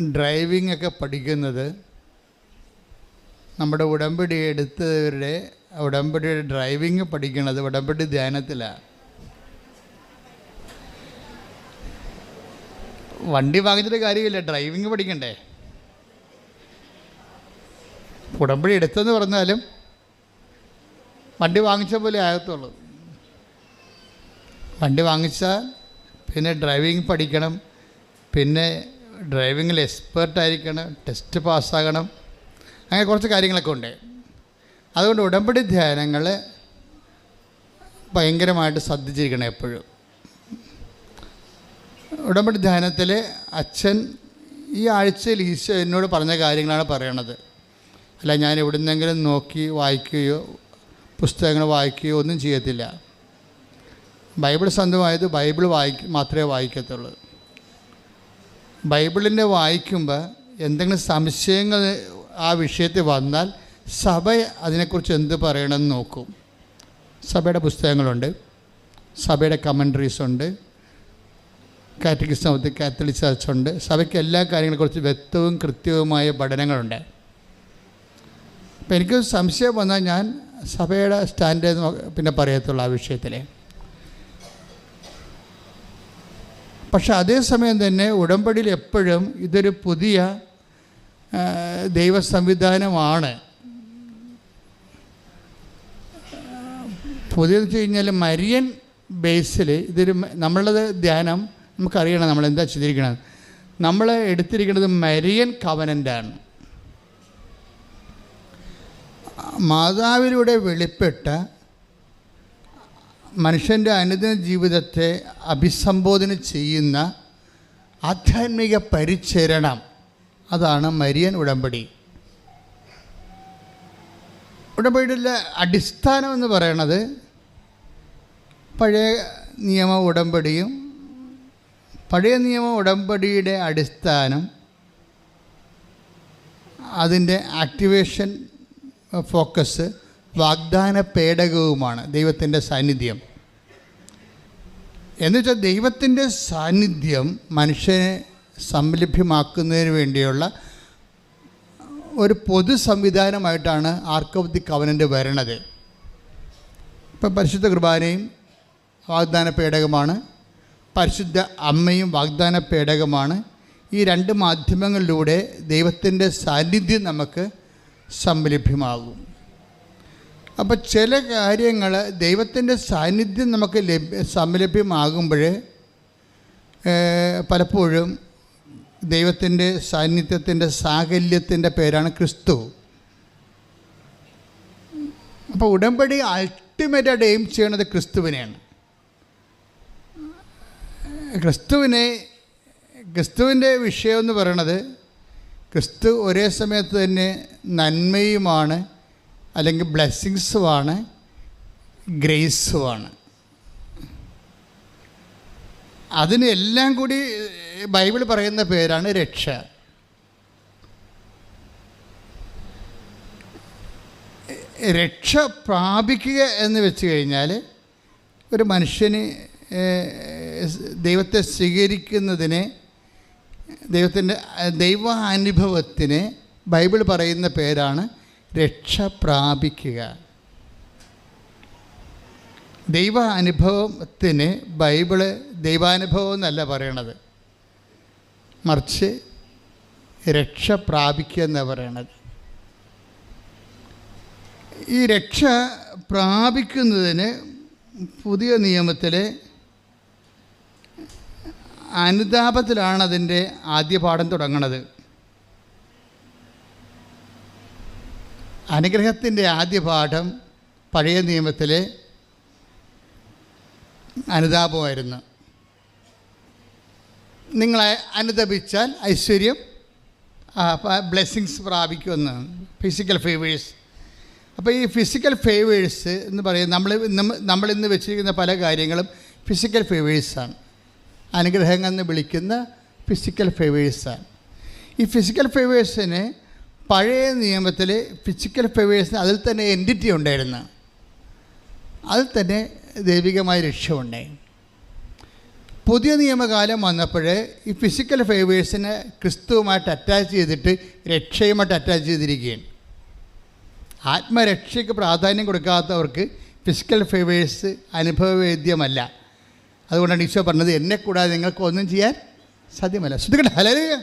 Driving ഒക്കെ പഠിക്കുന്നത് നമ്മുടെ ഉടമ്പടി എടുത്തവരുടെ ഉടമ്പടിയുടെ ഡ്രൈവിംഗ് പഠിക്കുന്നത് ഉടമ്പടി ധ്യാനത്തിലാണ് വണ്ടി വാങ്ങിച്ചിട്ട് കാര്യമില്ല ഡ്രൈവിംഗ് പഠിക്കണ്ടേ? ഉടമ്പടി എടുത്തെന്ന് പറഞ്ഞാലും വണ്ടി വാങ്ങിച്ച പോലെ ആകത്തുള്ളൂ. വണ്ടി വാങ്ങിച്ചാൽ പിന്നെ ഡ്രൈവിംഗ് പഠിക്കണം പിന്നെ ഡ്രൈവിങ്ങിൽ എക്സ്പേർട്ടായിരിക്കണം ടെസ്റ്റ് പാസ്സാകണം അങ്ങനെ കുറച്ച് കാര്യങ്ങളൊക്കെ ഉണ്ട്. അതുകൊണ്ട് ഉടമ്പടി ധ്യാനങ്ങൾ ഭയങ്കരമായിട്ട് ശ്രദ്ധിച്ചിരിക്കണം എപ്പോഴും. ഉടമ്പടി ധ്യാനത്തിൽ അച്ഛൻ ഈ ആഴ്ചയിൽ ഈശോ എന്നോട് പറഞ്ഞ കാര്യങ്ങളാണ് പറയണത്. അല്ല ഞാൻ എവിടുന്നെങ്കിലും നോക്കി വായിക്കുകയോ പുസ്തകങ്ങൾ വായിക്കുകയോ ഒന്നും ചെയ്യത്തില്ല. ബൈബിൾ സ്വന്തമായത് ബൈബിൾ വായിക്ക മാത്രമേ വായിക്കത്തുള്ളൂ. ബൈബിളിന്റെ വായിക്കുമ്പോൾ എന്തെങ്കിലും സംശയങ്ങൾ ആ വിഷയത്തിൽ വന്നാൽ സഭ അതിനെക്കുറിച്ച് എന്ത് പറയണമെന്ന് നോക്കും. സഭയുടെ പുസ്തകങ്ങളുണ്ട്. സഭയുടെ കമൻട്രീസ് ഉണ്ട്. Catechism of the Catholic church ഉണ്ട്. സഭയ്ക്ക് എല്ലാ കാര്യങ്ങളെക്കുറിച്ച് വ്യക്തവും കൃത്യവുമായ പഠനങ്ങളുണ്ട്. അപ്പം എനിക്ക് സംശയം വന്നാൽ ഞാൻ സഭയുടെ സ്റ്റാൻഡേർഡ് പിന്നെ പറയത്തുള്ളൂ ആ വിഷയത്തിൽ പക്ഷെ അതേസമയം തന്നെ ഉടമ്പടിയിൽ എപ്പോഴും ഇതൊരു പുതിയ ദൈവസംവിധാനമാണ്. ദൈവ സംവിധാനമാണ് പുതിയതെന്ന് വെച്ച് കഴിഞ്ഞാൽ മരിയൻ ബേസിൽ ഇതൊരു നമ്മളുടെ ധ്യാനം നമുക്കറിയണം നമ്മൾ എന്താ ചെയ്തിരിക്കണത് നമ്മൾ എടുത്തിരിക്കുന്നത് മരിയൻ കവനന്റാണ്. മാതാവിലൂടെ വെളിപ്പെട്ട മനുഷ്യന്റെ അനുദിന ജീവിതത്തെ അഭിസംബോധന ചെയ്യുന്ന ആധ്യാത്മിക പരിചരണം അതാണ് മരിയൻ ഉടമ്പടി. ഉടമ്പടിയുടെ അടിസ്ഥാനം എന്ന് പറയണത് പഴയ നിയമ ഉടമ്പടിയും പഴയ നിയമ ഉടമ്പടിയുടെ അടിസ്ഥാനം അതിന്റെ ആക്ടിവേഷൻ ഫോക്കസ് വാഗ്ദാന പേടകവുമാണ് ദൈവത്തിന്റെ സാന്നിധ്യം. എന്നുവെച്ചാൽ ദൈവത്തിന്റെ സാന്നിധ്യം മനുഷ്യനെ സംലഭ്യമാക്കുന്നതിന് വേണ്ടിയുള്ള ഒരു പൊതു സംവിധാനമായിട്ടാണ് ആർക്ക് കവനന്റ് വരണത്. ഇപ്പം പരിശുദ്ധ കുർബാനയും വാഗ്ദാന പേടകമാണ് പരിശുദ്ധ അമ്മയും വാഗ്ദാന പേടകമാണ് ഈ രണ്ട് മാധ്യമങ്ങളിലൂടെ ദൈവത്തിന്റെ സാന്നിധ്യം നമുക്ക് സംലഭ്യമാകും. അപ്പോൾ ചില കാര്യങ്ങൾ ദൈവത്തിന്റെ സാന്നിധ്യം നമുക്ക് ലഭ്യ സംലഭ്യമാകുമ്പോൾ പലപ്പോഴും ദൈവത്തിന്റെ സാന്നിധ്യത്തിന്റെ സാകല്യത്തിന്റെ പേരാണ് ക്രിസ്തു. അപ്പോൾ ഉടമ്പടി അൾട്ടിമേറ്റായിട്ട് എയിം ചെയ്യണത് ക്രിസ്തുവിനെയാണ്. ക്രിസ്തുവിനെ ക്രിസ്തുവിന്റെ വിഷയം എന്ന് പറയണത് ക്രിസ്തു ഒരേ സമയത്ത് തന്നെ നന്മയുമാണ് അല്ലെങ്കിൽ ബ്ലെസ്സിങ്സുമാണ് ഗ്രേസുമാണ്. അതിന് എല്ലാം കൂടി ബൈബിൾ പറയുന്ന പേരാണ് രക്ഷ. രക്ഷ പ്രാപിക്കുക എന്ന് വെച്ച് കഴിഞ്ഞാൽ ഒരു മനുഷ്യന് ദൈവത്തെ സ്വീകരിക്കുന്നതിനെ ദൈവത്തിന്റെ ദൈവാനുഭവത്തിന് ബൈബിൾ പറയുന്ന പേരാണ് രക്ഷ പ്രാപിക്കുക. ദൈവ അനുഭവത്തിന് ബൈബിൾ ദൈവാനുഭവം എന്നല്ല പറയണത്. മറിച്ച് രക്ഷ പ്രാപിക്കുക എന്നാണ് പറയണത്. ഈ രക്ഷ പ്രാപിക്കുന്നതിന് പുതിയ നിയമത്തിലെ അനുതാപത്തിലാണ് അതിന്റെ ആദ്യ പാഠം തുടങ്ങണത്. അനുഗ്രഹത്തിന്റെ ആദ്യ പാഠം പഴയ നിയമത്തിലെ അനുതാപമായിരുന്നു. നിങ്ങളെ അനുതപിച്ചാൽ ഐശ്വര്യം ബ്ലെസ്സിങ്സ് പ്രാപിക്കുമെന്ന്. ഫിസിക്കൽ ഫേവേഴ്സ് അപ്പോൾ ഈ ഫിസിക്കൽ ഫേവേഴ്സ് എന്ന് പറയുന്നത് നമ്മൾ നമ്മളിന്ന് വെച്ചിരിക്കുന്ന പല കാര്യങ്ങളും ഫിസിക്കൽ ഫേവേഴ്സാണ് അനുഗ്രഹങ്ങൾ എന്ന് വിളിക്കുന്ന ഫിസിക്കൽ ഫേവേഴ്സാണ് ഈ ഫിസിക്കൽ ഫേവേഴ്സിന് പഴയ നിയമത്തിൽ ഫിസിക്കൽ ഫേവേഴ്സിന് അതിൽ തന്നെ എന്റിറ്റി ഉണ്ടായിരുന്നു. അതിൽ തന്നെ ദൈവികമായ രക്ഷയുണ്ടായി പുതിയ നിയമകാലം വന്നപ്പോൾ ഈ ഫിസിക്കൽ ഫേവേഴ്സിനെ ക്രിസ്തുവുമായിട്ട് അറ്റാച്ച് ചെയ്തിട്ട് രക്ഷയുമായിട്ട് അറ്റാച്ച് ചെയ്തിരിക്കുകയാണ്. ആത്മരക്ഷയ്ക്ക് പ്രാധാന്യം കൊടുക്കാത്തവർക്ക് ഫിസിക്കൽ ഫേവേഴ്സ് അനുഭവവേദ്യമല്ല. അതുകൊണ്ടാണ് ഈശോ പറഞ്ഞത് എന്നെ കൂടാതെ നിങ്ങൾക്ക് ഒന്നും ചെയ്യാൻ സാധ്യമല്ല. ശ്രദ്ധിക്കട്ടെ ഹലരിയ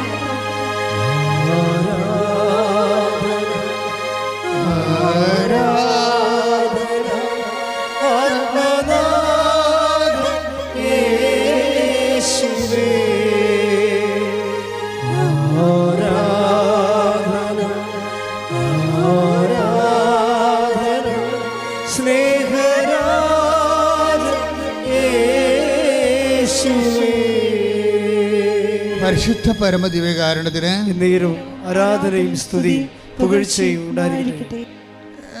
പരമദിവ്യകാരണത്തിന് എന്നേരും ആരാധനയും സ്തുതി പുകഴ്ചയും ഉണ്ടായിരിക്കട്ടെ.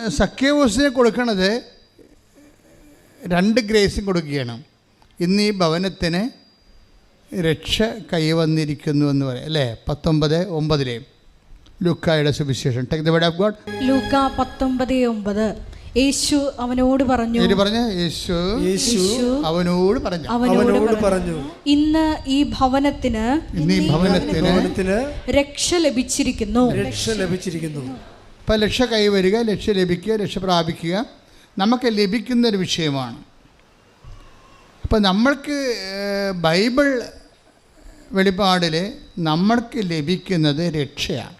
സഖ്യവോസിനെ കൊടുക്കണത് രണ്ട് ഗ്രേസും കൊടുക്കുകയാണ്. ഇന്ന് ഈ ഭവനത്തിന് രക്ഷ കൈവന്നിരിക്കുന്നു എന്ന് പറയാം. അല്ലേ? പത്തൊമ്പത് ഒമ്പതിലെ ലുക്കായുടെ സുവിശേഷം. Take the word of God ലൂക്ക പത്തൊമ്പത് ഒമ്പത്. യേശു അവനോട് പറഞ്ഞു. പറഞ്ഞു പറഞ്ഞ യേശു യേശു അവനോട് പറഞ്ഞു. അവനോട് പറഞ്ഞു. ഇന്ന് ഈ ഭവനത്തിന് ഇന്ന് ഈ ഭവനത്തിന് ഭവനത്തിന് രക്ഷ ലഭിച്ചിരിക്കുന്നു. രക്ഷ ലഭിച്ചിരിക്കുന്നു. ഇപ്പം രക്ഷ കൈവരിക രക്ഷ ലഭിക്കുക രക്ഷ പ്രാപിക്കുക നമുക്ക് ലഭിക്കുന്ന ഒരു വിഷയമാണ്. അപ്പം നമ്മൾക്ക് ബൈബിൾ വെളിപ്പാടിൽ നമ്മൾക്ക് ലഭിക്കുന്നത് രക്ഷയാണ്.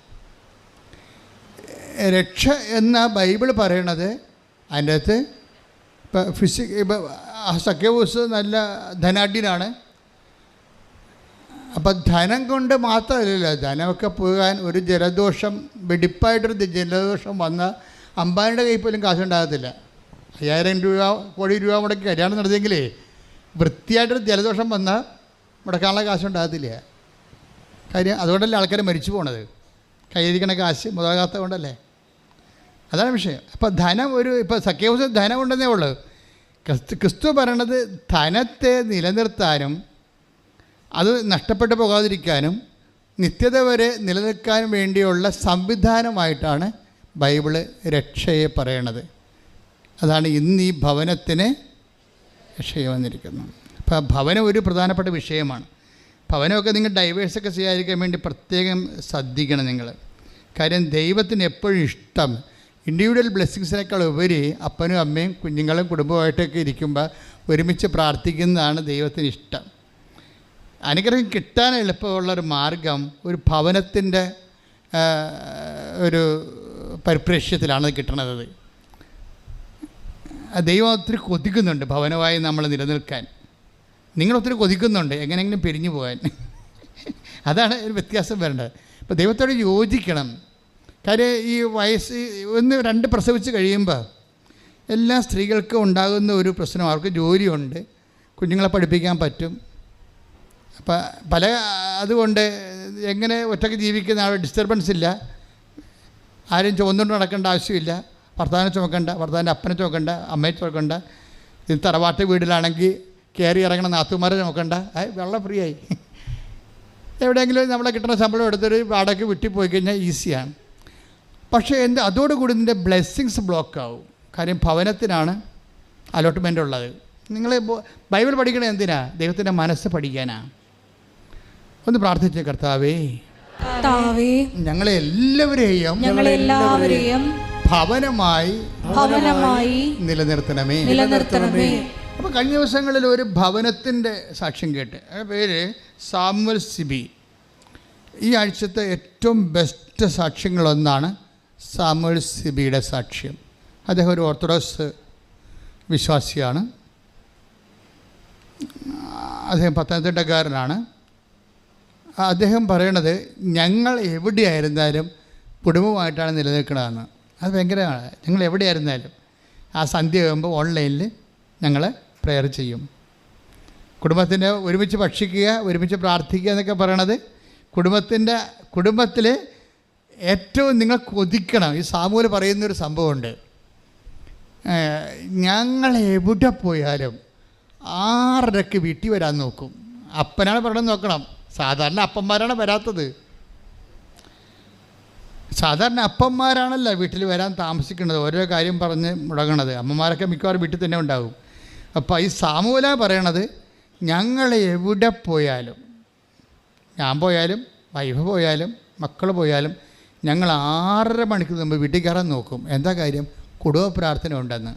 രക്ഷ എന്ന ബൈബിൾ പറയണത് അതിന്റെ അകത്ത് ഇപ്പം ഫിസിക് ഇപ്പം സഖ്യബോസ് നല്ല ധനാഢ്യനാണ്. അപ്പം ധനം കൊണ്ട് മാത്രമല്ലല്ലോ ധനമൊക്കെ പോകാൻ ഒരു ജലദോഷം വെടിപ്പായിട്ടൊരു ജലദോഷം വന്ന അമ്പാനിയുടെ കയ്യിൽ പോലും കാശുണ്ടാകത്തില്ല. അയ്യായിരം രൂപ കോടി രൂപ മുടക്കി കല്യാണം നടത്തിയെങ്കിലേ വൃത്തിയായിട്ടൊരു ജലദോഷം വന്ന മുടക്കാനുള്ള കാശുണ്ടാകത്തില്ല. കാര്യം അതുകൊണ്ടല്ലേ ആൾക്കാർ മരിച്ചു പോണത്. കയ്യിരിക്കണ കാശ് മുതലാകാത്ത കൊണ്ടല്ലേ? അതാണ് വിഷയം. അപ്പോൾ ധനം ഒരു ഇപ്പോൾ ധനം ഉണ്ടെന്നേ ഉള്ളൂ. ക്രിസ്തു ക്രിസ്തു പറയണത് ധനത്തെ നിലനിർത്താനും അത് നഷ്ടപ്പെട്ടു പോകാതിരിക്കാനും നിത്യത വരെ നിലനിൽക്കാൻ വേണ്ടിയുള്ള സംവിധാനമായിട്ടാണ് ബൈബിൾ രക്ഷയെ പറയണത്. അതാണ് ഇന്ന് ഈ ഭവനത്തിന് രക്ഷയെ വന്നിരിക്കുന്നത്. അപ്പോൾ ഭവനം ഒരു പ്രധാനപ്പെട്ട വിഷയമാണ്. ഭവനമൊക്കെ നിങ്ങൾ ഡൈവേഴ്സൊക്കെ ചെയ്യാതിരിക്കാൻ വേണ്ടി പ്രത്യേകം ശ്രദ്ധിക്കണം നിങ്ങൾ. കാര്യം ദൈവത്തിന് എപ്പോഴും ഇഷ്ടം ഇൻഡിവിജ്വൽ ബ്ലെസ്സിങ്സിനേക്കാൾ ഉപരി അപ്പനും അമ്മയും കുഞ്ഞുങ്ങളും കുടുംബമായിട്ടൊക്കെ ഇരിക്കുമ്പോൾ ഒരുമിച്ച് പ്രാർത്ഥിക്കുന്നതാണ് ദൈവത്തിന് ഇഷ്ടം. അനുഗ്രഹം കിട്ടാൻ എളുപ്പമുള്ള ഒരു മാർഗം ഒരു ഭവനത്തിന്റെ ഒരു പരിപ്രേക്ഷ്യത്തിലാണ് കിട്ടണത്. ദൈവം ഒത്തിരി കൊതിക്കുന്നുണ്ട് ഭവനമായി നമ്മൾ നിലനിൽക്കാൻ. നിങ്ങളൊത്തിരി കൊതിക്കുന്നുണ്ട് എങ്ങനെയെങ്കിലും പിരിഞ്ഞു പോകാൻ. അതാണ് ഒരു വ്യത്യാസം വരേണ്ടത്. അപ്പോൾ ദൈവത്തോട് യോജിക്കണം. കാര്യം ഈ വയസ്സ് ഒന്ന് രണ്ട് പ്രസവിച്ച് കഴിയുമ്പോൾ എല്ലാ സ്ത്രീകൾക്കും ഉണ്ടാകുന്ന ഒരു പ്രശ്നം അവർക്ക് ജോലിയുണ്ട് കുഞ്ഞുങ്ങളെ പഠിപ്പിക്കാൻ പറ്റും. അപ്പം പല അതുകൊണ്ട് എങ്ങനെ ഒറ്റയ്ക്ക് ജീവിക്കുന്ന ആൾ ഡിസ്റ്റർബൻസ് ഇല്ല. ആരും ചുമന്നുകൊണ്ട് നടക്കേണ്ട ആവശ്യമില്ല. ഭർത്താവിനെ ചുമക്കണ്ട ഭർത്താവിന്റെ അപ്പനെ ചുമക്കണ്ട അമ്മയെ ചുമക്കണ്ട. ഇത് തറവാട്ട് വീട്ടിലാണെങ്കിൽ കയറി ഇറങ്ങണ നാത്തുമാരെ ചുമക്കണ്ട. വെള്ളം ഫ്രീ ആയി എവിടെയെങ്കിലും നമ്മളെ കിട്ടുന്ന ശമ്പളം എടുത്തൊരു വാടകയ്ക്ക് വിട്ടിപ്പോയി കഴിഞ്ഞാൽ ഈസിയാണ് പക്ഷേ എന്റെ അതോടുകൂടി നിന്റെ ബ്ലെസ്സിങ്സ് ബ്ലോക്ക് ആവും കാര്യം ഭവനത്തിനാണ് അലോട്ട്മെന്റ് ഉള്ളത്. നിങ്ങൾ ബൈബിൾ പഠിക്കണത് എന്തിനാ? ദൈവത്തിന്റെ മനസ്സ് പഠിക്കാനാ. ഒന്ന് പ്രാർത്ഥിച്ച കർത്താവേ. ഞങ്ങളെ എല്ലാവരെയും ഞങ്ങളെല്ലാവരെയും ഭവനമായി ഭവനമായി നിലനിർത്തണമേ. നിലനിർത്തണമേ. അപ്പോൾ കഴിഞ്ഞ ദിവസങ്ങളിൽ ഒരു ഭവനത്തിന്റെ സാക്ഷ്യം കേട്ട്. പേര് സാമുവൽ സിബി. ഈ ആഴ്ചത്തെ ഏറ്റവും ബെസ്റ്റ് സാക്ഷ്യങ്ങളൊന്നാണ് സാമുവൽ സിബിയുടെ സാക്ഷ്യം. അദ്ദേഹം ഒരു ഓർത്തഡോക്സ് വിശ്വാസിയാണ്. അദ്ദേഹം പത്തനംതിട്ടക്കാരനാണ്. അദ്ദേഹം പറയണത് ഞങ്ങൾ എവിടെയായിരുന്നാലും കുടുംബമായിട്ടാണ് നിലനിൽക്കുന്നതെന്ന് അത് ഭയങ്കരമാണ് ഞങ്ങൾ എവിടെയായിരുന്നാലും ആ സന്ധ്യ ആകുമ്പോൾ ഓൺലൈനിൽ ഞങ്ങൾ പ്രെയർ ചെയ്യും. കുടുംബത്തിന്റെ ഒരുമിച്ച് ഭക്ഷിക്കുക ഒരുമിച്ച് പ്രാർത്ഥിക്കുക എന്നൊക്കെ പറയണത് കുടുംബത്തിന്റെ കുടുംബത്തിൽ ഏറ്റവും നിങ്ങൾ കൊതിക്കണം. ഈ സാമൂൽ പറയുന്നൊരു സംഭവമുണ്ട്. ഞങ്ങൾ എവിടെ പോയാലും ആറരയ്ക്ക് വീട്ടിൽ വരാൻ നോക്കും. അപ്പനാണ് പറയണത് നോക്കണം. സാധാരണ അപ്പന്മാരാണ് വരാത്തത്. സാധാരണ അപ്പന്മാരാണല്ലോ വീട്ടിൽ വരാൻ താമസിക്കുന്നത്. ഓരോ കാര്യം പറഞ്ഞ് മുടങ്ങണത്. അമ്മമാരൊക്കെ മിക്കവാറും വീട്ടിൽ തന്നെ ഉണ്ടാകും അപ്പോൾ ഈ സാമൂല പറയണത് ഞങ്ങൾ എവിടെ പോയാലും ഞാൻ പോയാലും വൈഫ് പോയാലും മക്കൾ പോയാലും ഞങ്ങൾ ആറര മണിക്ക് മുമ്പ് വീട്ടിൽ കയറാൻ നോക്കും. എന്താ കാര്യം? കുടുംബ പ്രാർത്ഥന ഉണ്ടെന്ന്.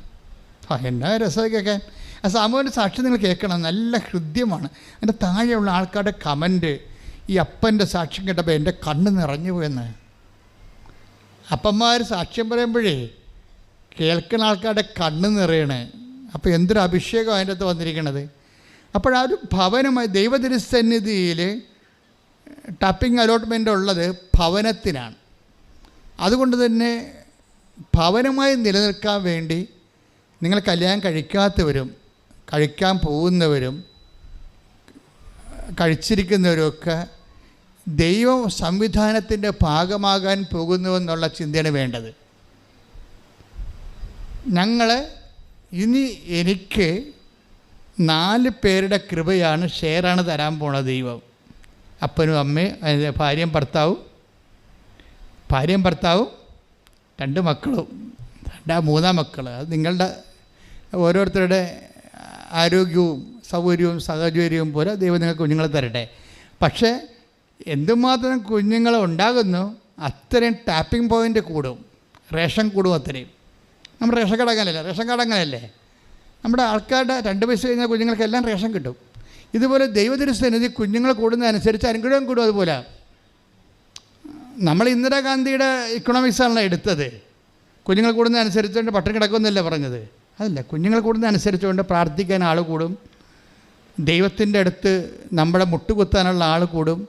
ആ എന്നാ രസം കേൾക്കാൻ. ആ സാമൂഹിക സാക്ഷി നിങ്ങൾ കേൾക്കണം. നല്ല ഹൃദ്യമാണ്. അതിന്റെ താഴെയുള്ള ആൾക്കാരുടെ കമന്റ് ഈ അപ്പന്റെ സാക്ഷ്യം കേട്ടപ്പോൾ എന്റെ കണ്ണ് നിറഞ്ഞു പോയെന്ന്. അപ്പന്മാർ സാക്ഷ്യം പറയുമ്പോഴേ കേൾക്കുന്ന ആൾക്കാരുടെ കണ്ണ് നിറയണേ. അപ്പോൾ എന്തൊരു അഭിഷേകം അതിന്റെ അകത്ത് വന്നിരിക്കണത്. അപ്പോൾ ആ ഒരു ഭവനമായി ദൈവതിരുസന്നിധിയിൽ ടപ്പിംഗ് അലോട്ട്മെന്റ് ഉള്ളത് ഭവനത്തിനാണ്. അതുകൊണ്ട് തന്നെ ഭവനമായി നിലനിൽക്കാൻ വേണ്ടി നിങ്ങൾ കല്യാണം കഴിക്കാത്തവരും കഴിക്കാൻ പോകുന്നവരും കഴിച്ചിരിക്കുന്നവരൊക്കെ ദൈവ സംവിധാനത്തിന്റെ ഭാഗമാകാൻ പോകുന്നുവെന്നുള്ള ചിന്തയാണ് വേണ്ടത്. ഞങ്ങൾ ഇനി എനിക്ക് നാല് പേരുടെ കൃപയാണ് ഷെയറാണ് തരാൻ പോണത് ദൈവം. അപ്പനും അമ്മയും അതിന്റെ ഭാര്യയും ഭർത്താവും ഭാര്യയും ഭർത്താവും രണ്ട് മക്കളും രണ്ടാ മൂന്നാം മക്കൾ അത് നിങ്ങളുടെ ഓരോരുത്തരുടെ ആരോഗ്യവും സൗകര്യവും സാഹചര്യവും പോലെ ദൈവം നിങ്ങൾ കുഞ്ഞുങ്ങളെ തരട്ടെ. പക്ഷേ എന്തുമാത്രം കുഞ്ഞുങ്ങൾ ഉണ്ടാകുന്നു അത്രയും ടാപ്പിംഗ് പോയിന്റ് കൂടും. റേഷൻ കൂടും അത്രയും. നമ്മൾ റേഷൻ കടങ്ങനല്ലേ റേഷൻ കടങ്ങനല്ലേ നമ്മുടെ ആൾക്കാരുടെ രണ്ട് വയസ്സ് കഴിഞ്ഞാൽ കുഞ്ഞുങ്ങൾക്കെല്ലാം റേഷൻ കിട്ടും. ഇതുപോലെ ദൈവതിരുസന്നിധി കുഞ്ഞുങ്ങൾ കൂടുന്നതനുസരിച്ച് അനുഗ്രഹം കൂടും അതുപോലെ. നമ്മൾ ഇന്ദിരാഗാന്ധിയുടെ ഇക്കണോമിക്സാണല്ലോ എടുത്തത്. കുഞ്ഞുങ്ങൾ കൂടുന്നതനുസരിച്ചുകൊണ്ട് പട്ടിണി കിടക്കുമെന്നല്ലേ പറഞ്ഞത്? അതല്ല കുഞ്ഞുങ്ങൾ കൂടുന്നതനുസരിച്ചുകൊണ്ട് പ്രാർത്ഥിക്കാൻ ആൾ കൂടും. ദൈവത്തിന്റെ അടുത്ത് നമ്മളെ മുട്ടുകുത്താനുള്ള ആൾ കൂടും.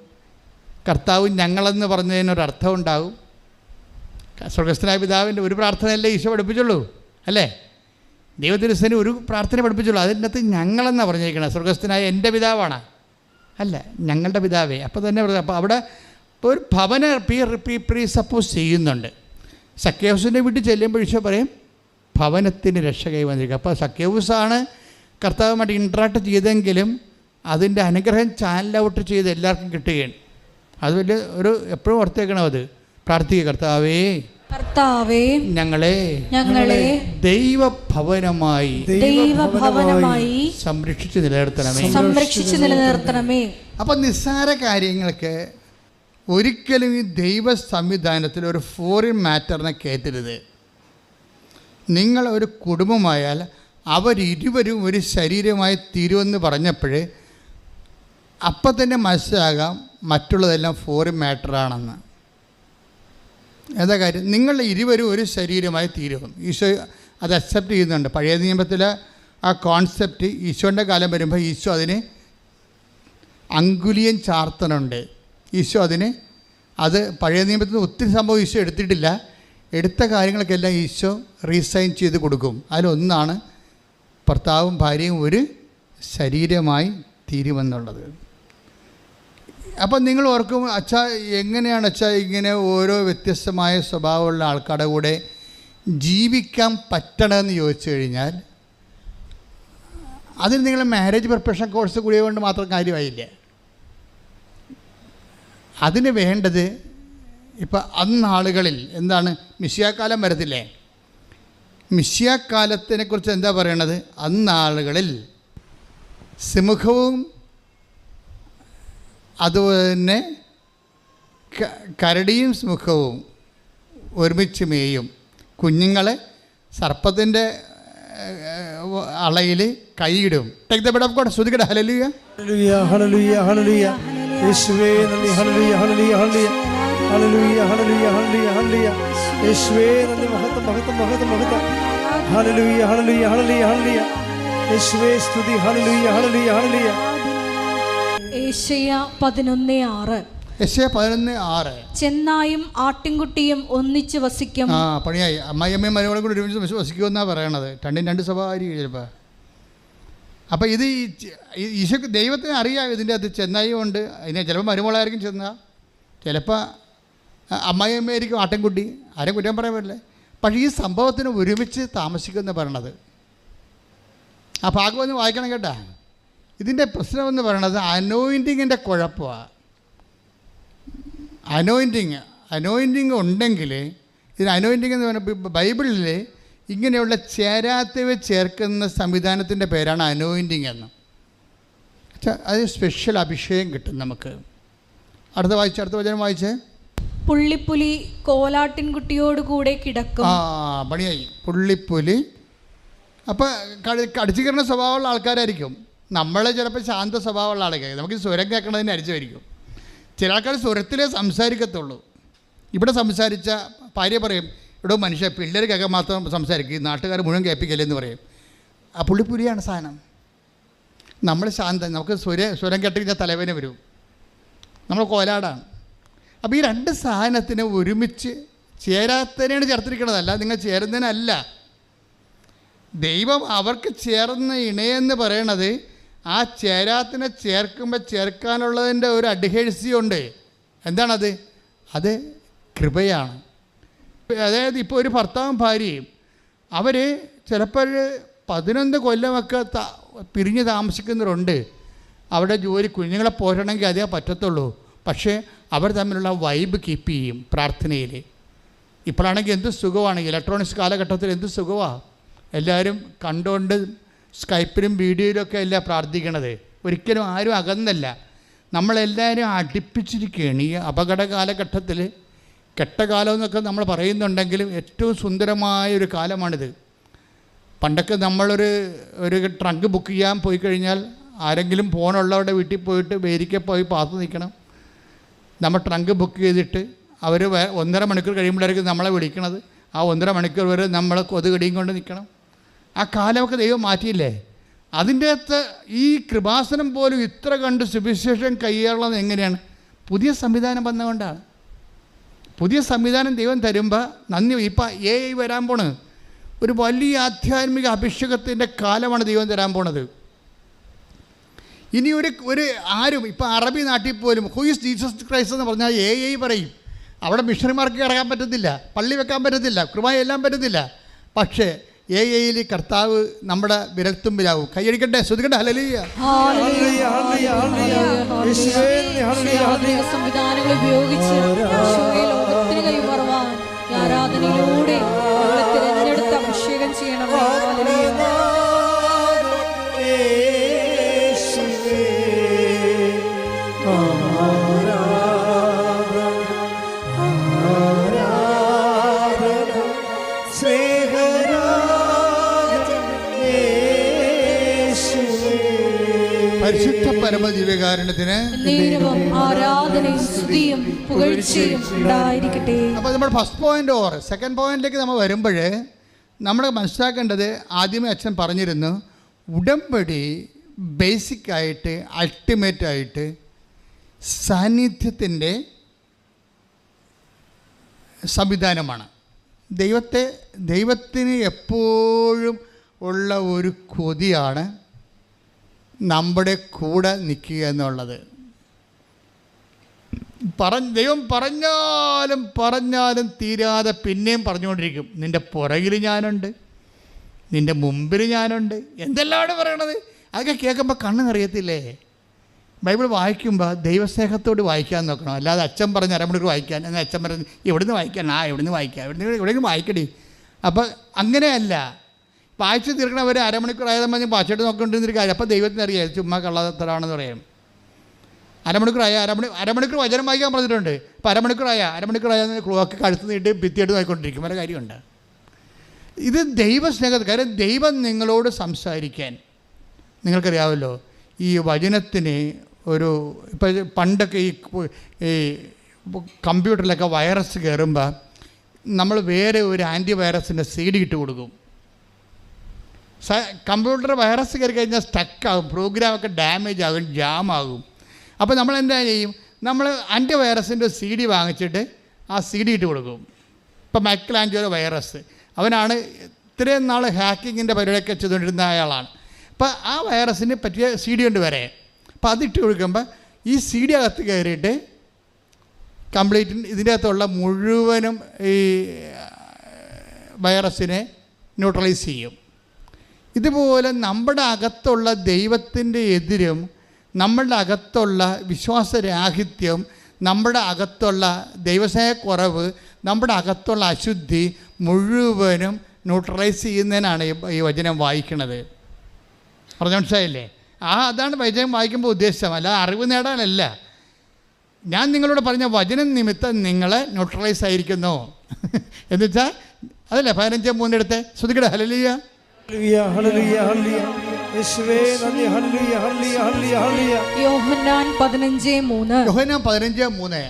കർത്താവ് ഞങ്ങളെന്ന് പറഞ്ഞതിനൊരർത്ഥം ഉണ്ടാകും സ്വർഗസ്ഥനായ പിതാവിന്റെ ഒരു പ്രാർത്ഥനയല്ലേ ഈശോ പഠിപ്പിച്ചുള്ളൂ അല്ലേ? ദൈവത്തിരുസന് ഒരു പ്രാർത്ഥന പഠിപ്പിച്ചുള്ളൂ. അതിന്റെ അകത്ത് ഞങ്ങളെന്നാണ് പറഞ്ഞിരിക്കുന്നത് സ്വർഗസ്ഥനായ എന്റെ പിതാവാണ്. അല്ല ഞങ്ങളുടെ പിതാവേ. അപ്പോൾ തന്നെ. അപ്പോൾ അവിടെ ഒരു ഭവന പ്രീ പ്രീ പ്രീ സപ്പോസ് ചെയ്യുന്നുണ്ട്. സഖ്യഹൂസിന്റെ വീട്ടിൽ ചെല്ലുമ്പോൾ ഈശോ പറയും ഭവനത്തിന് രക്ഷ കൈവന്നിരിക്കുക. അപ്പോൾ സഖ്യഹൂസാണ് കർത്താവുമായിട്ട് ഇൻട്രാക്ട് ചെയ്തെങ്കിലും അതിന്റെ അനുഗ്രഹം ചാനൽ ഔട്ട് ചെയ്ത് എല്ലാവർക്കും കിട്ടുകയാണ്. അത് വലിയ ഒരു എപ്പോഴും ഓർത്തേക്കണം അത്? പ്രാർത്ഥിക്കുക കർത്താവേ. കർത്താവേ. ഞങ്ങളെ. ഞങ്ങളെ. ദൈവഭവനമായി. ദൈവഭവനമായി സംരക്ഷിച്ച് നിലനിർത്തണമേ. സംരക്ഷിച്ച് നിലനിർത്തണമേ. അപ്പം നിസ്സാര കാര്യങ്ങൾക്ക് ഒരിക്കലും ഈ ദൈവ സംവിധാനത്തിൽ ഒരു ഫോറിൻ മാറ്ററിനെ കയറ്റരുത് നിങ്ങൾ ഒരു കുടുംബമായാൽ അവരിരുവരും ഒരു ശരീരമായി തീരുമെന്ന് പറഞ്ഞപ്പോഴേ അപ്പം തന്നെ മനസ്സിലാകാം മറ്റുള്ളതെല്ലാം ഫോറിൻ മാറ്ററാണെന്ന് എന്താ കാര്യം? നിങ്ങൾ ഇരുവരും ഒരു ശരീരമായി തീരും ഈശോ അത് അക്സെപ്റ്റ് ചെയ്യുന്നുണ്ട്. പഴയ നിയമത്തിൽ ആ കോൺസെപ്റ്റ് ഈശോന്റെ കാലം വരുമ്പോൾ ഈശോ അതിന് അങ്കുലിയൻ ചാർത്തനുണ്ട്. ഈശോ അതിന് അത് പഴയ നിയമത്തിൽ ഒത്തിരി സംഭവം ഈശോ എടുത്തിട്ടില്ല. എടുത്ത കാര്യങ്ങൾക്കെല്ലാം ഈശോ റീസൈൻ ചെയ്ത് കൊടുക്കും. അതിലൊന്നാണ് ഭർത്താവും ഭാര്യയും ഒരു ശരീരമായി തീരുമെന്നുള്ളത്. അപ്പം നിങ്ങൾ ഓർക്കും അച്ഛാ എങ്ങനെയാണ് അച്ഛാ ഇങ്ങനെ ഓരോ വ്യത്യസ്തമായ സ്വഭാവമുള്ള ആൾക്കാരുടെ കൂടെ ജീവിക്കാൻ പറ്റണമെന്ന് ചോദിച്ചു കഴിഞ്ഞാൽ അതിന് നിങ്ങൾ മാരേജ് പ്രിപ്പറേഷൻ കോഴ്സ് കൂടിയ കൊണ്ട് മാത്രം കാര്യമായില്ല? അതിന് വേണ്ടത് ഇപ്പം അന്നാളുകളിൽ എന്താണ് മിശ്യാക്കാലം വരത്തില്ലേ? മിശ്യാക്കാലത്തിനെക്കുറിച്ച് എന്താ പറയണത്? അന്നാളുകളിൽ സിമുഖവും അതുപോലെ കരടിയും സിമുഖവും ഒരുമിച്ച് മേയും. കുഞ്ഞുങ്ങളെ സർപ്പത്തിന്റെ അളയിൽ കൈയിടും. Take the word of God ശ്രുതികട. ഹലലുയ്യ ഹല്ലേലൂയ ഹല്ലേലൂയ യേശുവേ നന്ദി. ഹല്ലേലൂയ ഹല്ലേലൂയ ഹല്ലേലൂയ ഹല്ലേലൂയ ഹല്ലേലൂയ ഹല്ലേലൂയ യേശുവേ നന്ദി. മഹത്വം മഹത്വം മഹത്വം മഹത്വം. ഹല്ലേലൂയ ഹല്ലേലൂയ ഹല്ലേലൂയ ഹല്ലേലൂയ യേശുവേ സ്തുതി. ഹല്ലേലൂയ ഹല്ലേലൂയ ഹല്ലേലൂയ ഏഷ്യ പതിനൊന്ന് ആറ്. എസ് പതിനൊന്ന് ആറ്. ചെന്നായും ആട്ടിൻകുട്ടിയും ഒന്നിച്ച് വസിക്കും. ആ പണിയായി. അമ്മായിയമ്മയും മരുമകളും കൂടി ഒരുമിച്ച് വസിക്കുമെന്നാണ് പറയണത്. രണ്ടും രണ്ട് സഭ ആയിരിക്കും ചിലപ്പോൾ അപ്പോൾ ഇത് ഈ ഈശോക്ക് ദൈവത്തിന് അറിയാം ഇതിന്റെ അത് ചെന്നായും ഉണ്ട് അതിനെ ചിലപ്പോൾ മരുമോളായിരിക്കും ചെന്ന. ചിലപ്പോൾ അമ്മായിയമ്മയായിരിക്കും ആട്ടൻകുട്ടി. ആരും കുറ്റം പറയാൻ പറ്റില്ല. പക്ഷേ ഈ സംഭവത്തിന് ഒരുമിച്ച് താമസിക്കുമെന്ന് പറയണത്. ആ ഭാഗം ഒന്ന് വായിക്കണം കേട്ടാ. ഇതിന്റെ പ്രശ്നമെന്ന് പറയണത് അനോയിന്റിങ്ങിന്റെ കുഴപ്പമാണ് അനോയിന്റിങ് അനോയിന്റിങ് ഉണ്ടെങ്കിൽ ഇതിന് അനോയിന്റിങ് എന്ന് പറയുമ്പോൾ ബൈബിളിൽ ഇങ്ങനെയുള്ള ചേരാത്തവ ചേർക്കുന്ന സംവിധാനത്തിന്റെ പേരാണ് അനോയിന്റിങ് എന്ന്. അച്ഛാ അത് സ്പെഷ്യൽ അഭിഷേകം കിട്ടും നമുക്ക്. അടുത്ത വായിച്ച അടുത്ത വചനം വായിച്ചേ. പുള്ളിപ്പുലി കോലാട്ടിൻകുട്ടിയോട് കൂടെ കിടക്കും. ആ പണിയായി. പുള്ളിപ്പുലി. അപ്പോൾ കടിച്ചു കയറുന്ന സ്വഭാവമുള്ള ആൾക്കാരായിരിക്കും. നമ്മൾ ചിലപ്പോൾ ശാന്ത സ്വഭാവമുള്ള ആളുകൾ നമുക്ക് സ്വരം കേൾക്കണതിന് അരിച്ചായിരിക്കും ചില ആൾക്കാർ സ്വരത്തിലേ സംസാരിക്കത്തുള്ളൂ. ഇവിടെ സംസാരിച്ച ഭാര്യ പറയും ഇവിടെ മനുഷ്യ പിള്ളേർ കേൾക്കാൻ മാത്രം സംസാരിക്കും നാട്ടുകാർ മുഴുവൻ കേൾപ്പിക്കല്ലെന്ന് പറയും. ആ പുള്ളിപ്പുലിയാണ് സാധനം. നമ്മൾ ശാന്ത നമുക്ക് സ്വര സ്വരം കെട്ടിരിക്കുന്ന തലവേന വരും. നമ്മൾ കോലാടാണ്. അപ്പോൾ ഈ രണ്ട് സാധനത്തിന് ഒരുമിച്ച് ചേരാത്തതിനാണ് ചേർത്തിരിക്കണതല്ല നിങ്ങൾ ചേരുന്നതിനല്ല. ദൈവം അവർക്ക് ചേർന്ന ഇണയെന്ന് പറയണത് ആ ചേരാത്തിനെ ചേർക്കുമ്പോൾ ചേർക്കാനുള്ളതിന്റെ ഒരു അഡ്ഹേഴ്സിയുണ്ട് എന്താണത്? അത് കൃപയാണ്. അതായത് ഇപ്പോൾ ഒരു ഭർത്താവും ഭാര്യയും അവർ ചിലപ്പോൾ പതിനൊന്ന് കൊല്ലമൊക്കെ പിരിഞ്ഞ് താമസിക്കുന്നവരുണ്ട്. അവിടെ ജോലി കുഞ്ഞുങ്ങളെ പോരണമെങ്കിൽ അതേ പറ്റത്തുള്ളൂ. പക്ഷേ അവർ തമ്മിലുള്ള വൈബ് കീപ്പ് ചെയ്യും പ്രാർത്ഥനയിൽ ഇപ്പോഴാണെങ്കിൽ എന്ത് സുഖമാണ്? ഇലക്ട്രോണിക്സ് കാലഘട്ടത്തിൽ എന്ത് സുഖമാണ് എല്ലാവരും കണ്ടുകൊണ്ട് സ്കൈപ്പിലും വീഡിയോയിലൊക്കെ അല്ല പ്രാർത്ഥിക്കണത്? ഒരിക്കലും ആരും അകന്നല്ല. നമ്മളെല്ലാവരും അടുപ്പിച്ചിരിക്കുകയാണ് ഈ അപകട കാലഘട്ടത്തിൽ കെട്ടകാലം എന്നൊക്കെ നമ്മൾ പറയുന്നുണ്ടെങ്കിലും ഏറ്റവും സുന്ദരമായ ഒരു കാലമാണിത്. പണ്ടൊക്കെ നമ്മളൊരു ഒരു ട്രങ്ക് ബുക്ക് ചെയ്യാൻ പോയി കഴിഞ്ഞാൽ ആരെങ്കിലും ഫോണുള്ളവരുടെ വീട്ടിൽ പോയിട്ട് വേരിക്ക പോയി പാത്ത് നിൽക്കണം. നമ്മൾ ട്രങ്ക് ബുക്ക് ചെയ്തിട്ട് അവർ ഒന്നര മണിക്കൂർ കഴിയുമ്പോഴായിരിക്കും നമ്മളെ വിളിക്കണത്. ആ ഒന്നര മണിക്കൂർ വരെ നമ്മൾ കൊതുകടിയും കൊണ്ട് നിൽക്കണം. ആ കാലമൊക്കെ ദൈവം മാറ്റിയില്ലേ? അതിന്റെ അകത്ത് ഈ കൃപാസനം പോലും ഇത്ര കണ്ട് സുവിശേഷം കയ്യേറുന്നത് എങ്ങനെയാണ്? പുതിയ സംവിധാനം വന്നുകൊണ്ടാണ് പുതിയ സംവിധാനം ദൈവം തരുമ്പോൾ നന്ദി. ഇപ്പം എ ഐ വരാൻ പോണ്. ഒരു വലിയ ആധ്യാത്മിക അഭിഷേകത്തിന്റെ കാലമാണ് ദൈവം തരാൻ പോണത്. ഇനി ഒരു ഒരു ആരും ഇപ്പം അറബി നാട്ടിൽ പോലും ഹു ഈസ് ജീസസ് ക്രൈസ്റ്റ് എന്ന് പറഞ്ഞാൽ എ ഐ പറയും. അവിടെ മിഷണറിമാർക്ക് ഇറങ്ങാൻ പറ്റത്തില്ല പള്ളി വെക്കാൻ പറ്റത്തില്ല കൃപയെല്ലാം പറ്റത്തില്ല. പക്ഷേ എ ഐയിൽ കർത്താവ് നമ്മുടെ വിരൽത്തുമ്പിലാവും. കൈയടിക്കട്ടെ ശ്രുതിക്കട്ടെ ഹലലിയ. സംവിധാനങ്ങൾ ഉപയോഗിച്ച് ആരാധനയിലൂടെ തിരഞ്ഞെടുത്ത് അഭിഷേകം ചെയ്യണമേ. പരമദിവ്യകാരണത്തിന് അപ്പൊ നമ്മൾ ഫസ്റ്റ് പോയിന്റ് ഓർ സെക്കൻഡ് പോയിന്റിലേക്ക് നമ്മൾ വരുമ്പോൾ നമ്മൾ മനസ്സിലാക്കേണ്ടത് ആദ്യമേ അച്ഛൻ പറഞ്ഞിരുന്നു ഉടമ്പടി ബേസിക് ആയിട്ട് അൾട്ടിമേറ്റ് ആയിട്ട് സാന്നിധ്യത്തിന്റെ സംവിധാനമാണ്. ദൈവത്തെ ദൈവത്തിന് എപ്പോഴും ഉള്ള ഒരു കൊതിയാണ് നമ്മുടെ കൂടെ നിൽക്കുക എന്നുള്ളത്. പറഞ്ഞ ദൈവം പറഞ്ഞാലും പറഞ്ഞാലും തീരാതെ പിന്നെയും പറഞ്ഞുകൊണ്ടിരിക്കും. നിന്റെ പുറകിൽ ഞാനുണ്ട് നിന്റെ മുമ്പിൽ ഞാനുണ്ട്. എന്തെല്ലാമാണ് പറയണത്? അതൊക്കെ കേൾക്കുമ്പോൾ കണ്ണ് നിറയത്തില്ലേ ബൈബിൾ വായിക്കുമ്പോൾ ദൈവസ്നേഹത്തോട് വായിക്കാൻ നോക്കണം. അല്ലാതെ അച്ഛൻ പറഞ്ഞ് അരമണിക്കൂർ വായിക്കാൻ എന്നാൽ അച്ഛൻ പറഞ്ഞ് ഇവിടുന്ന് വായിക്കാൻ ആ എവിടുന്ന് വായിക്കാം എവിടുന്ന് എവിടെയെങ്കിലും വായിക്കടി. അപ്പോൾ അങ്ങനെയല്ല. വായിച്ച് തീർക്കണവർ അരമണിക്കൂർ ആയതും പറഞ്ഞ് വായിച്ചിട്ട് നോക്കേണ്ടിരുന്നൊരു കാര്യം. അപ്പോൾ ദൈവത്തിന് അറിയാം ചുമ്മാ കള്ളത്തരാണെന്ന് പറയാം അരമണിക്കൂറായ അരമണി അരമണിക്കൂർ വചനം വായിക്കാൻ പറഞ്ഞിട്ടുണ്ട്. അപ്പോൾ അരമണിക്കൂറായ അരമണിക്കൂറായ ക്ലോക്ക് കഴുത്ത് നീട്ടി ഭിത്തിയായിട്ട് നോക്കിക്കൊണ്ടിരിക്കും. വരെ കാര്യമുണ്ട്. ഇത് ദൈവസ്നേഹം കാര്യം ദൈവം നിങ്ങളോട് സംസാരിക്കാൻ. നിങ്ങൾക്കറിയാമല്ലോ ഈ വചനത്തിന് ഒരു ഇപ്പം പണ്ടൊക്കെ ഈ ഈ കമ്പ്യൂട്ടറിലൊക്കെ വൈറസ് കയറുമ്പോൾ നമ്മൾ വേറെ ഒരു ആന്റി വൈറസിന്റെ സി ഡി ഇട്ട് കൊടുക്കും. കമ്പ്യൂട്ടർ വൈറസ് കയറി കഴിഞ്ഞാൽ സ്റ്റക്കാകും പ്രോഗ്രാമൊക്കെ ഡാമേജ് ആകും ജാം ആകും. അപ്പോൾ നമ്മൾ എന്താ ചെയ്യും? നമ്മൾ ആന്റി വൈറസിന്റെ സി ഡി വാങ്ങിച്ചിട്ട് ആ സി ഡി ഇട്ട് കൊടുക്കും. ഇപ്പം മൈക്കിളാഞ്ചോലോ വൈറസ് അവനാണ് ഇത്രയും നാൾ ഹാക്കിങ്ങിന്റെ പരിപാടിയൊക്കെ ചെയ്തുകൊണ്ടിരുന്ന അയാളാണ് അപ്പോൾ ആ വൈറസിന് പറ്റിയ സി ഡി ഉണ്ട് വരെ. അപ്പോൾ അതിട്ട് കൊടുക്കുമ്പോൾ ഈ സി ഡി അകത്ത് കയറിയിട്ട് കംപ്ലീറ്റ് ഇതിന്റെ അകത്തുള്ള മുഴുവനും ഈ വൈറസിനെ ന്യൂട്രലൈസ് ചെയ്യും. ഇതുപോലെ നമ്മുടെ അകത്തുള്ള ദൈവത്തിന്റെ എതിരും നമ്മളുടെ അകത്തുള്ള വിശ്വാസരാഹിത്യം നമ്മുടെ അകത്തുള്ള ദൈവസേയക്കുറവ് നമ്മുടെ അകത്തുള്ള അശുദ്ധി മുഴുവനും ന്യൂട്രലൈസ് ചെയ്യുന്നതിനാണ് ഈ- വചനം വായിക്കുന്നത്. പറഞ്ഞു മനസ്സിലായില്ലേ? ആ അതാണ് വചനം വായിക്കുമ്പോൾ ഉദ്ദേശം. അല്ല അറിവ് നേടാനല്ല. ഞാൻ നിങ്ങളോട് പറഞ്ഞ വചനം നിമിത്തം നിങ്ങളെ ന്യൂട്രലൈസ് ആയിരിക്കുന്നു. എന്നുവെച്ചാൽ അതല്ലേ പതിനഞ്ച് മൂന്നെടുത്ത്? ശ്രദ്ധിക്കട ഹലലിയ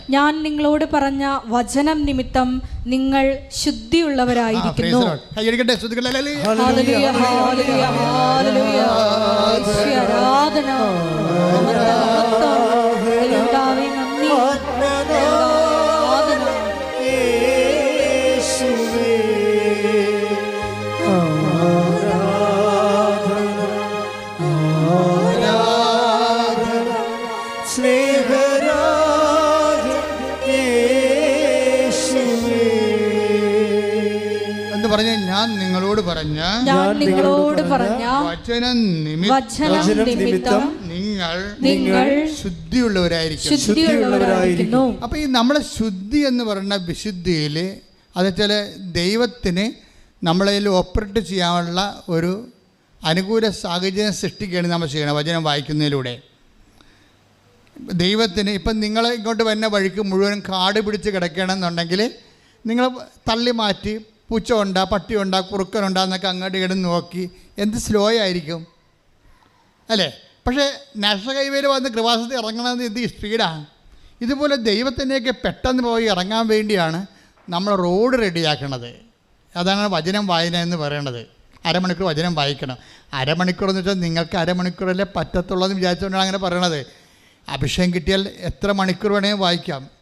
ഞാൻ നിങ്ങളോട് പറഞ്ഞ വചനം നിമിത്തം നിങ്ങൾ ശുദ്ധിയുള്ളവരായിരിക്കുന്നു. കൈയടിക്കട്ടെ ഹല്ലേലൂയ ഹല്ലേലൂയ, ഹല്ലേലൂയ, ഹല്ലേലൂയ. ആരാധന. കർത്താവേ, നന്ദി. ആരാധന. യേശുവേ. ആരാധന പറഞ്ഞ ഞാൻ നിങ്ങളോട് പറഞ്ഞ വചനം നിമിത്തം നിങ്ങൾ നിങ്ങൾ ശുദ്ധിയുള്ളവരായിരിക്കും ശുദ്ധിയുള്ളവരായിരിക്കുന്നു. അപ്പോൾ ഈ നമ്മളെ ശുദ്ധി എന്ന് പറഞ്ഞ വിശുദ്ധിയിൽ അത് വെച്ചാൽ ദൈവത്തിന് നമ്മളതിൽ ഓപ്പറേറ്റ് ചെയ്യാനുള്ള ഒരു അനുകൂല സാഹചര്യം സൃഷ്ടിക്കുകയാണ് നമ്മൾ ചെയ്യണം വചനം വായിക്കുന്നതിലൂടെ. ദൈവത്തിന് ഇപ്പം നിങ്ങൾ ഇങ്ങോട്ട് വരുന്ന വഴിക്ക് മുഴുവൻ കാട് പിടിച്ച് കിടക്കണമെന്നുണ്ടെങ്കിൽ നിങ്ങൾ തള്ളി മാറ്റി പൂച്ച ഉണ്ടാ പട്ടി ഉണ്ടാ കുറുക്കനുണ്ടാ എന്നൊക്കെ അങ്ങോട്ട് ഇങ്ങോട്ട് നോക്കി. എന്ത് സ്ലോ ആയിരിക്കും? അല്ലേ? പക്ഷേ നാഷണൽ ഹൈവേയിൽ വന്ന് കൃപാസത്തിൽ ഇറങ്ങണമെന്ന് എന്ത് സ്പീഡാണ് ഇതുപോലെ ദൈവത്തിനെയൊക്കെ പെട്ടെന്ന് പോയി ഇറങ്ങാൻ വേണ്ടിയാണ് നമ്മൾ റോഡ് റെഡിയാക്കണത് അതാണ് വചനം വായന എന്ന് പറയണത്. അരമണിക്കൂർ വചനം വായിക്കണം. അരമണിക്കൂർ എന്ന് വെച്ചാൽ നിങ്ങൾക്ക് അരമണിക്കൂറല്ലേ പറ്റത്തുള്ളൂ എന്ന് വിചാരിച്ചുകൊണ്ടാണ് അങ്ങനെ പറയണത്. അഭിഷേകം കിട്ടിയാൽ എത്ര മണിക്കൂർ വേണമെങ്കിൽ വായിക്കാം.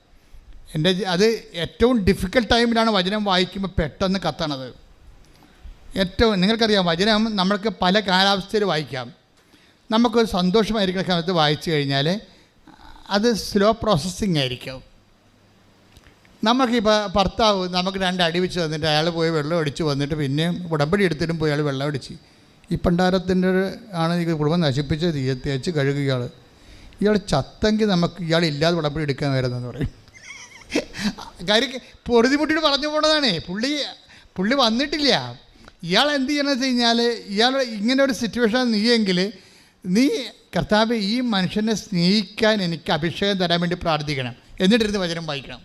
എന്റെ അത് ഏറ്റവും ഡിഫിക്കൽട്ട് ടൈമിലാണ് വചനം വായിക്കുമ്പോൾ പെട്ടെന്ന് കത്തണത്. ഏറ്റവും നിങ്ങൾക്കറിയാം വചനം നമ്മൾക്ക് പല കാലാവസ്ഥയിൽ വായിക്കാം. നമുക്കൊരു സന്തോഷമായിരിക്കുന്ന സമയത്ത് വായിച്ചു കഴിഞ്ഞാൽ അത് സ്ലോ പ്രോസസ്സിങ് ആയിരിക്കും. നമുക്കിപ്പോൾ ഭർത്താവ് നമുക്ക് രണ്ട് അടി വെച്ച് തന്നിട്ട് അയാൾ പോയി വെള്ളം അടിച്ച് വന്നിട്ട് പിന്നെ ഉടമ്പടി എടുത്തിട്ടും പോയി അയാൾ വെള്ളം അടിച്ച്. ഈ പണ്ടാരത്തിന്റെ ആണ് ഈ കുടുംബം നശിപ്പിച്ച് തേച്ച് കഴുകുക ഇയാൾ ഇയാൾ ചത്തെങ്കിൽ നമുക്ക് ഇയാൾ ഇല്ലാതെ ഉടമ്പടി എടുക്കാൻ വരുന്നതെന്ന് പറയും. കാര്യം പൊറുതിമുട്ടിട്ട് പറഞ്ഞു പോണതാണേ. പുള്ളി പുള്ളി വന്നിട്ടില്ല. ഇയാൾ എന്ത് ചെയ്യണമെന്ന് വെച്ച് കഴിഞ്ഞാൽ ഇയാൾ ഇങ്ങനെ ഒരു സിറ്റുവേഷൻ നീയെങ്കിൽ നീ കർത്താവ് ഈ മനുഷ്യനെ സ്നേഹിക്കാൻ എനിക്ക് അഭിഷേകം തരാൻ വേണ്ടി പ്രാർത്ഥിക്കണം. എന്നിട്ടിരുന്ന് വചനം വായിക്കണം.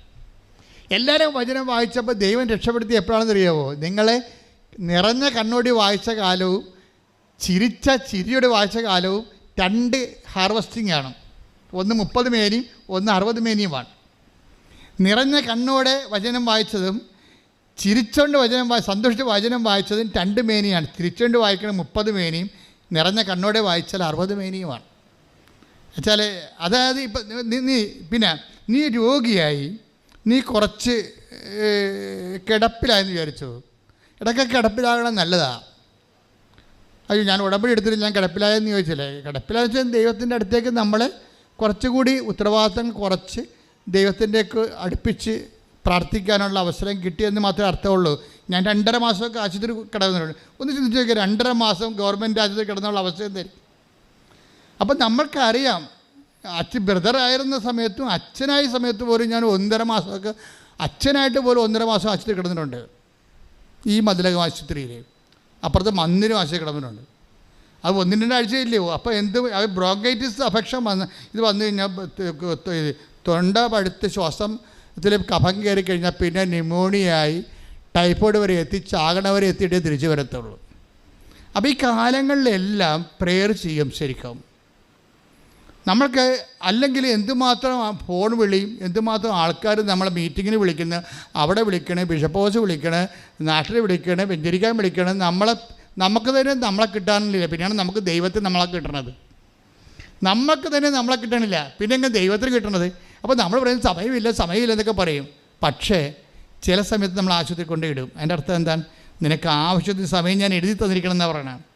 എല്ലാവരും വചനം വായിച്ചപ്പോൾ ദൈവം രക്ഷപ്പെടുത്തി എപ്പോഴാണെന്ന് അറിയാമോ നിങ്ങളെ നിറഞ്ഞ കണ്ണോടി വായിച്ച കാലവും ചിരിച്ച ചിരിയോട് വായിച്ച കാലവും രണ്ട് ഹാർവസ്റ്റിംഗ് ആണ്. ഒന്ന് മുപ്പത് മേനിയും ഒന്ന് അറുപത് മേനിയുമാണ്. നിറഞ്ഞ കണ്ണോടെ വചനം വായിച്ചതും ചിരിച്ചുകൊണ്ട് വചനം വായി സന്തോഷിച്ച് വചനം വായിച്ചതും രണ്ട് മേനിയാണ്. ചിരിച്ചുകൊണ്ട് വായിക്കണം മുപ്പത് മേനിയും നിറഞ്ഞ കണ്ണോടെ വായിച്ചാൽ അറുപത് മേനിയുമാണ്. വെച്ചാൽ അതായത് ഇപ്പം നീ പിന്നെ നീ രോഗിയായി നീ കുറച്ച് കിടപ്പിലായെന്ന് വിചാരിച്ചു? ഇടയ്ക്ക് കിടപ്പിലാകണം നല്ലതാണ് അയ്യോ ഞാൻ ഉടമ്പടി എടുത്തിട്ട് ഞാൻ കിടപ്പിലായെന്ന് ചോദിച്ചില്ലേ? കിടപ്പിലായെന്ന് വെച്ചാൽ ദൈവത്തിന്റെ അടുത്തേക്ക് നമ്മൾ കുറച്ചുകൂടി ഉത്തരവാദിത്തം കുറച്ച് ദൈവത്തിന്റെക്ക് അടുപ്പിച്ച് പ്രാർത്ഥിക്കാനുള്ള അവസരം കിട്ടിയെന്ന് മാത്രമേ അർത്ഥമുള്ളൂ. ഞാൻ രണ്ടര മാസമൊക്കെ ആശുപത്രി കിടന്നിട്ടുണ്ട് ഒന്ന് ചിന്തിച്ച് നോക്കിയാൽ രണ്ടര മാസം ഗവൺമെന്റ് ആശുപത്രി കിടന്നുള്ള അവസരം തരും അപ്പം നമ്മൾക്കറിയാം അച്ഛൻ ബ്രദറായിരുന്ന സമയത്തും അച്ഛനായ സമയത്ത് പോലും ഞാൻ ഒന്നര മാസമൊക്കെ അച്ഛനായിട്ട് പോലും ഒന്നര മാസം ആശുപത്രി കിടന്നിട്ടുണ്ട്. ഈ മതിലകം ആശുപത്രിയിൽ. അപ്പുറത്ത് മന്ദിരം ആശുപത്രി കിടന്നിട്ടുണ്ട്. അത് ഒന്നിന്റെ ആഴ്ചയില്ലയോ അപ്പോൾ എന്ത് ബ്രോങ്കൈറ്റിസ് അഫക്ഷൻ വന്ന് ഇത് വന്നു കഴിഞ്ഞാൽ തൊണ്ട പഴുത്ത് ശ്വാസം ഇതിൽ കഫം കയറി കഴിഞ്ഞാൽ പിന്നെ ന്യൂമോണിയായി ടൈഫോയിഡ് വരെ എത്തി ചാകണ വരെ എത്തിയിട്ടേ തിരിച്ചു വരത്തുള്ളൂ. അപ്പോൾ ഈ കാലങ്ങളിലെല്ലാം പ്രെയർ ചെയ്യും ശരിക്കും. നമ്മൾക്ക് അല്ലെങ്കിൽ എന്തുമാത്രം ഫോൺ വിളിയും എന്തുമാത്രം ആൾക്കാർ നമ്മളെ മീറ്റിങ്ങിന് വിളിക്കുന്ന അവിടെ വിളിക്കണേ ബിഷപ്പ് ഹൗസ് വിളിക്കണേ നാട്ടിൽ വിളിക്കണേ വെഞ്ചരിക്കാൻ വിളിക്കണേ നമ്മളെ നമുക്ക് തന്നെ നമ്മളെ കിട്ടാനില്ല. പിന്നെയാണ് നമുക്ക് ദൈവത്തെ നമ്മളെ കിട്ടണത്. നമുക്ക് തന്നെ നമ്മളെ കിട്ടണില്ല. പിന്നെ എങ്ങനെ ദൈവത്തിന് കിട്ടണത്? അപ്പോൾ നമ്മൾ പറയും സമയമില്ല സമയമില്ല എന്നൊക്കെ പറയും. പക്ഷേ ചില സമയത്ത് നമ്മൾ ആശുപത്രി കൊണ്ടിടും അതിന്റെ അർത്ഥം എന്താണ്? നിനക്ക് ആവശ്യത്തിന് സമയം ഞാൻ എഴുതി തന്നിരിക്കണം എന്നാണ് പറയണത്